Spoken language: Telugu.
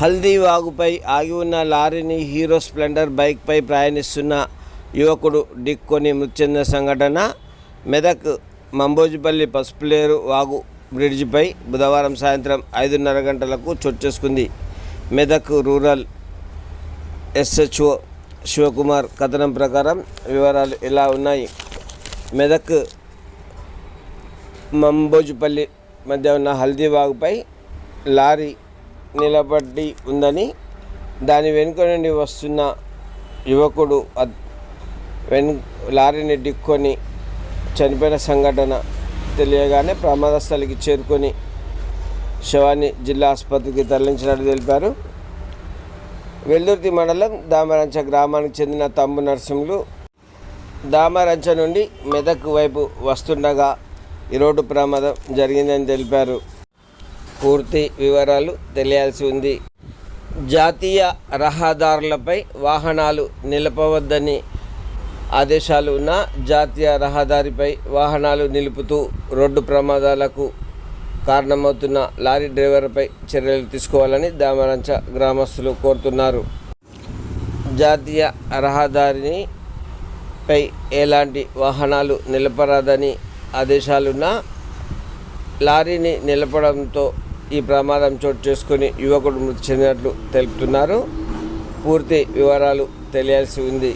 హల్దీ వాగుపై ఆగి ఉన్న లారీని హీరో స్ప్లెండర్ బైక్పై ప్రయాణిస్తున్న యువకుడు డిక్కొని మృతి చెందిన సంఘటన. మెదక్ మంబోజిపల్లి పసుపులేరు వాగు బ్రిడ్జిపై బుధవారం సాయంత్రం ఐదున్నర గంటలకు చోటు చేసుకుంది. మెదక్ రూరల్ ఎస్హెచ్ఓ శివకుమార్ కథనం ప్రకారం వివరాలు ఇలా ఉన్నాయి. మెదక్ మంబోజుపల్లి మధ్య ఉన్న హల్దీబాగ్పై లారీ నిలబడి ఉందని దాని వెనుక నుండి వస్తున్న యువకుడు అద్- వెను లారీని ఢీక్కొని చనిపోయిన సంఘటన తెలియగానే ప్రమాద స్థలికి చేరుకొని శవాన్ని జిల్లా ఆసుపత్రికి తరలించినట్టు తెలిపారు. వెల్దుర్తి మండలం దామరంచ గ్రామానికి చెందిన తమ్ము నరసింహులు దామరంచ నుండి మెదక్ వైపు వస్తుండగా ఈ రోడ్డు ప్రమాదం జరిగిందని తెలిపారు. పూర్తి వివరాలు తెలియాల్సి ఉంది. జాతీయ రహదారులపై వాహనాలు నిలపవద్దని ఆదేశాలు ఉన్న జాతీయ రహదారిపై వాహనాలు నిలుపుతూ రోడ్డు ప్రమాదాలకు కారణమవుతున్న లారీ డ్రైవర్పై చర్యలు తీసుకోవాలని దామరంచ గ్రామస్తులు కోరుతున్నారు. జాతీయ రహదారిని పై ఎలాంటి వాహనాలు నిలపరాదని ఆదేశాలున్నా లారీని నిలపడంతో ఈ ప్రమాదం చోటు చేసుకుని యువకుడు మృతి చెందినట్లు తెలుపుతున్నారు. పూర్తి వివరాలు తెలియాల్సి ఉంది.